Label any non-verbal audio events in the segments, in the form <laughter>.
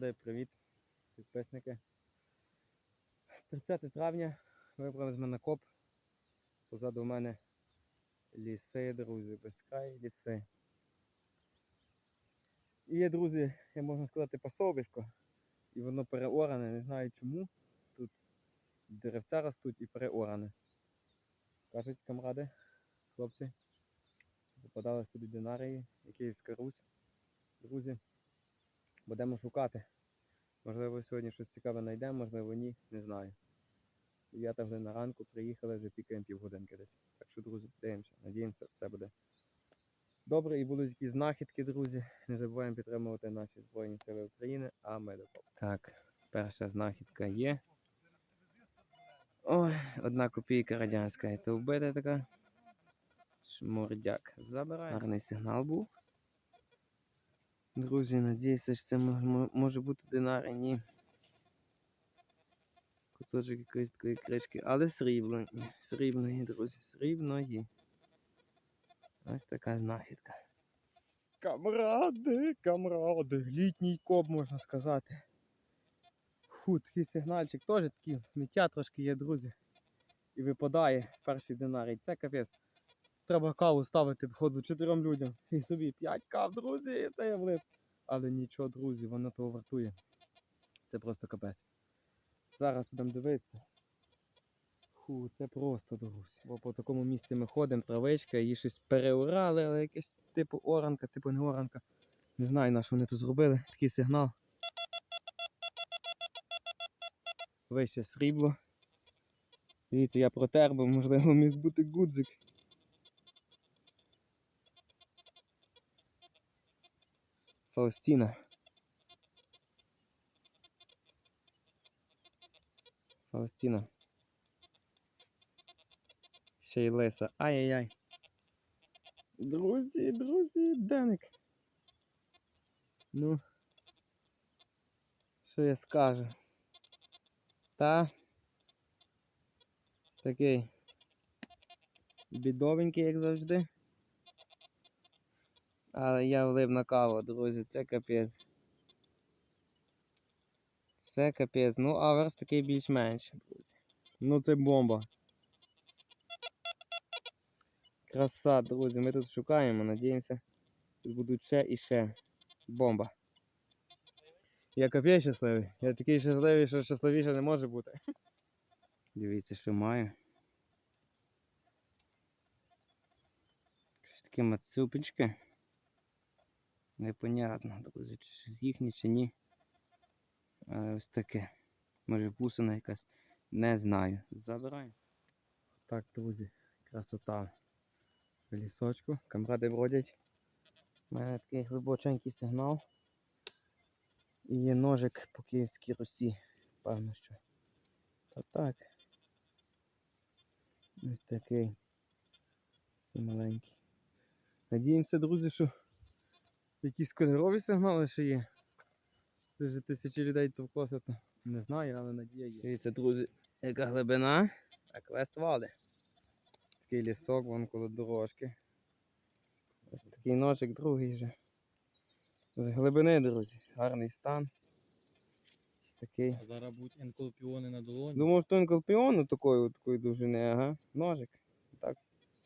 Камради, привіт, підписники. 30 травня вибрали з мене коп. Позаду в мене ліси, друзі, безкрай ліси. І є, друзі, я можна сказати, пасовисько. І воно переоране, не знаю чому. Тут деревця ростуть і переоране. Кажуть камради, хлопці. Попадались туди динарії, Київська Русь. Друзі, будемо шукати. Можливо, сьогодні щось цікаве знайдемо, можливо, ні, не знаю. 9 година ранку приїхали, вже пікаємо півгодинки десь. Так що, друзі, дивимося. Надіємося, все буде добре і будуть якісь знахідки, друзі. Не забуваємо підтримувати наші Збройні Сили України, а ми допомогли. Так, перша знахідка є. Ой, одна копійка радянська. Це вбита така. Шмурдяк. Забирай. Гарний сигнал був. Друзі, надіюся, що це мо- мо- може бути динари, ні. Кусочок якоїсь такої кришки, але срібло, срібної, друзі, срібної. Ось така знахідка. Камради, камради, літній коп, можна сказати. Фу, такий сигнальчик теж такий сміття трошки є, друзі. І випадає перший динарій. Це капець. Треба каву ставити, походу, чотирьом людям. І собі 5 кав, друзі, це я влип. Але нічого, друзі, воно того вартує. Це просто капець. Зараз будемо дивитися. Фу, це просто, друзі. Бо по такому місці ми ходимо, травичка, її щось переорали, але якесь типу оранка, типу не оранка. Не знаю, на що вони тут зробили. Такий сигнал. Вище срібло. Дивіться, я протер, бо можливо міг бути гудзик. Фаустіна. Фаустіна. Ще й лиса. Ай-яй-яй. Друзі, друзі, Деник. Ну. Що я скажу? Та. Такий. Бідовенький, як завжди. Але я влив на каву, друзі, це капець. Це капець. Ну, аверс такий більш-менш, друзі. Ну це бомба. Краса, друзі, ми тут шукаємо, надіємося. Тут будуть ще і ще. Бомба. Я капець щасливий. Я такий щасливий, що щасливіше не може бути. <laughs> Дивіться, що маю. Щось таке мацюпочки. Непонятно, друзі, щось їхнє, чи ні. Але ось таке. Може бусина якась. Не знаю. Забираємо. Так, друзі, красота. В лісочку. Камради бродять. У мене такий глибоченький сигнал. І є ножик по київській русі. Певно, що. Та так. Ось такий. Такий маленький. Надіємося, друзі, що якісь кольорові сигнали ще є. Це вже тисячі людей товклося, то не знаю, але надія є. Дивіться, друзі, яка глибина, а квест вали. Такий лісок, вон коло дорожки. Ось такий ножик, другий вже. З глибини, друзі. Гарний стан. Ось такий. А зараз будуть енколпіони на долоні. Думав, що енколпіону такої, такої довжини, ага. Ножик. Так.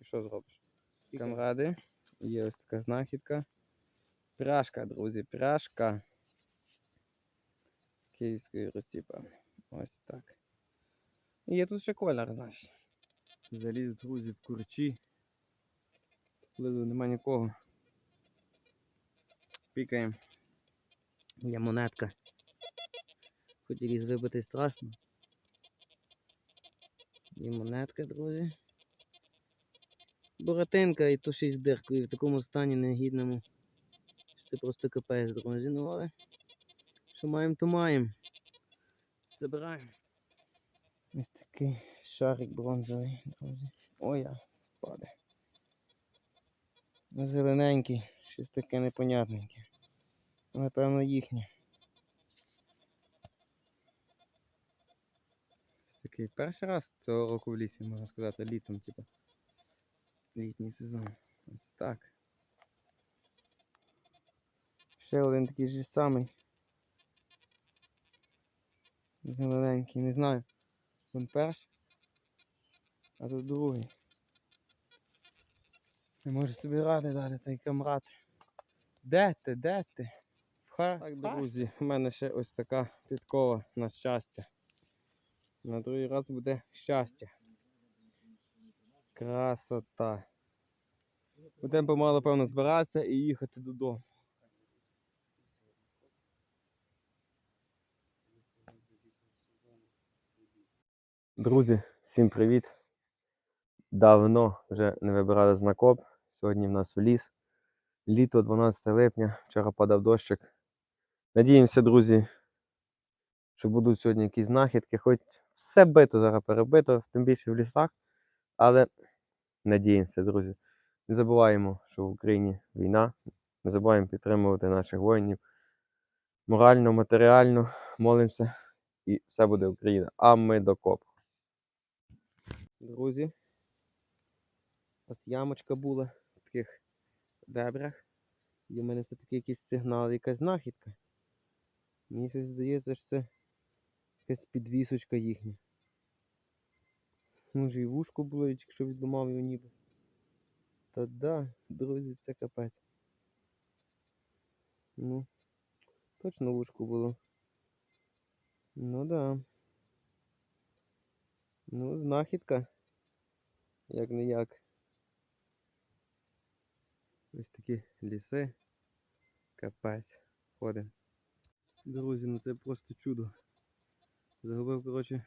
І що зробиш? Камради. Є ось така знахідка. Пряжка, друзі, пряжка. Київської Русі. Ось так. І є тут ще колір, значить. Заліз, друзі, в курчі. Лизу нема нікого. Пікаємо. Є монетка. Хоч різ вибити страшно. Є монетка, друзі. Буратинка і то з диркою в такому стані негідному. Це просто капець, друзі. Ну але що маємо, то маємо. Забираємо. Ось такий шарик бронзовий, друзі. Ой, я впаде. Зелененький, щось таке непонятненьке. Напевно їхнє. Такий перший раз цього року в лісі, можна сказати, літом, типу. Літній сезон. Ось так. Ще один такий же самий. Зелененький, не знаю. Вон перший. А тут другий. Не можу собі ради дати той камрад. Де ти? Де ти? Ха, так, друзі, у мене ще ось така підкова на щастя. На другий раз буде щастя. Красота. Будемо помало, певно, збиратися і їхати додому. Друзі, всім привіт! Давно вже не вибирали знакоп. Сьогодні в нас в ліс. Літо 12 липня, вчора падав дощик. Надіємося, друзі, що будуть сьогодні якісь знахідки. Хоч все бито зараз перебито, тим більше в лісах. Але надіємося, друзі. Не забуваємо, що в Україні війна. Не забуваємо підтримувати наших воїнів морально, матеріально. Молимося і все буде Україна. А ми до коп. Друзі. Ось ямочка була в таких дебрях. І в мене все таки якийсь сигнал, якась знахідка. Мені щось здається, що це якась підвісочка їхня. Може і вушко було, якщо відламав його ніби. Та да, друзі, це капець. Ну, точно вушко було. Ну да. Ну, знахідка. Як не як. Ось такі ліси. Капець. Ходимо. Друзі, ну це просто чудо. Загубив, коротше,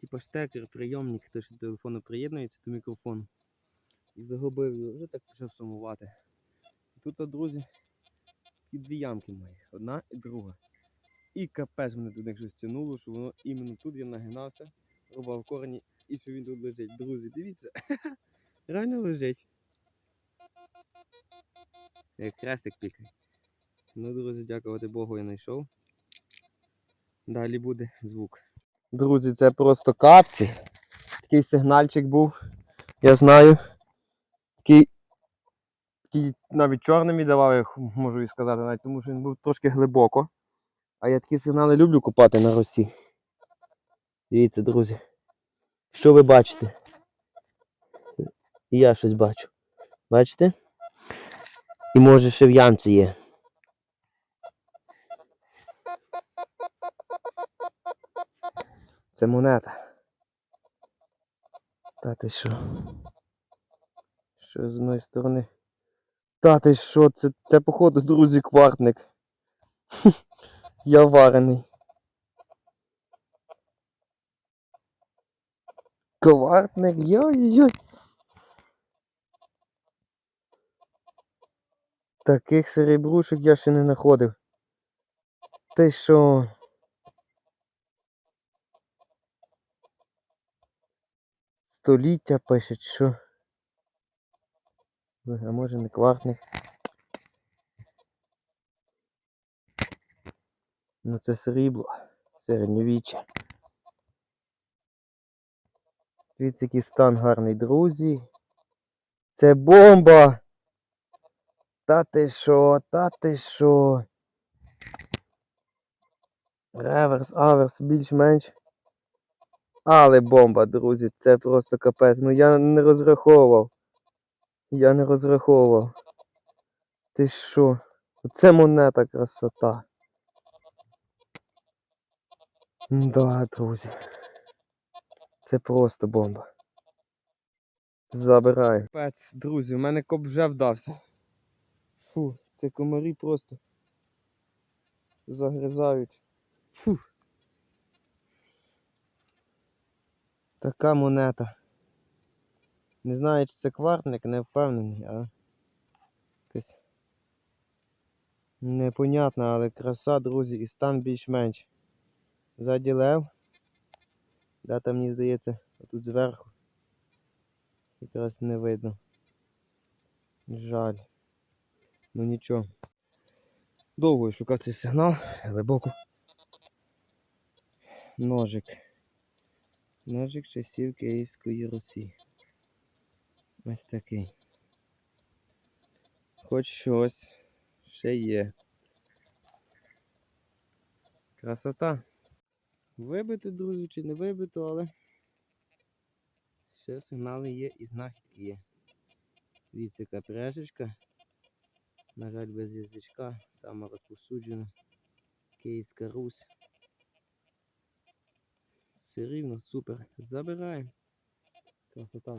типа штекер, прийомник, той, що до телефону приєднується до мікрофону. І загубив його, вже так почав сумувати. Тут, друзі, такі дві ямки мої. Одна і друга. І капець мене до них щось тянуло, що воно іменно тут я нагинався, рубав корені і що він тут лежить. Друзі, дивіться. <laughs> Реально лежить. Як хрестик пікає. Ну, друзі, дякувати Богу, я знайшов. Далі буде звук. Друзі, це просто капці. Такий сигнальчик був. Я знаю. Такий, такий навіть чорним віддавав, я можу і сказати, навіть тому що він був трошки глибоко. А я такі сигнали люблю купати на росі. Дивіться, друзі. Що ви бачите? Я щось бачу. Бачите? І може ще в ямці є. Це монета. Та ти що? Що з одної сторони? Та ти що? Це, це походу, друзі, квартник. <laughs> Я варений. Квартник, йой-йой. Таких серебрушок я ще не знаходив. Ти що? Століття пише, чи що? А може не квартник? Ну це срібло. Середньовіччя. Дивіться, який стан гарний, друзі. Це бомба! Та ти що, та ти що? Реверс, аверс, більш-менш. Але бомба, друзі, це просто капець. Ну я не розраховував. Я не розраховував. Ти що? Це монета красота. Да, друзі. Це просто бомба. Забираю. Капець, друзі, у мене коп вже вдався. Фу, це комарі просто загризають. Фу. Така монета. Не знаю, чи це квартник, не впевнений, а якась непонятна, але краса, друзі, і стан більш-менш. Ззаді лев. Да, там мені здається, тут зверху. Якраз не видно. Жаль. Ну нічого. Довго шукав цей сигнал, глибоко. Ножик. Ножик часів Київської Русі. Ось такий. Хоч щось ще є. Красота. Вибито, друзі, чи не вибито, але ще сигнали є і знахідки є. Дивіться, яка пряжечка. На жаль, без язичка, сама розповсюджена. Київська Русь. Все рівно супер. Забираємо. Красота.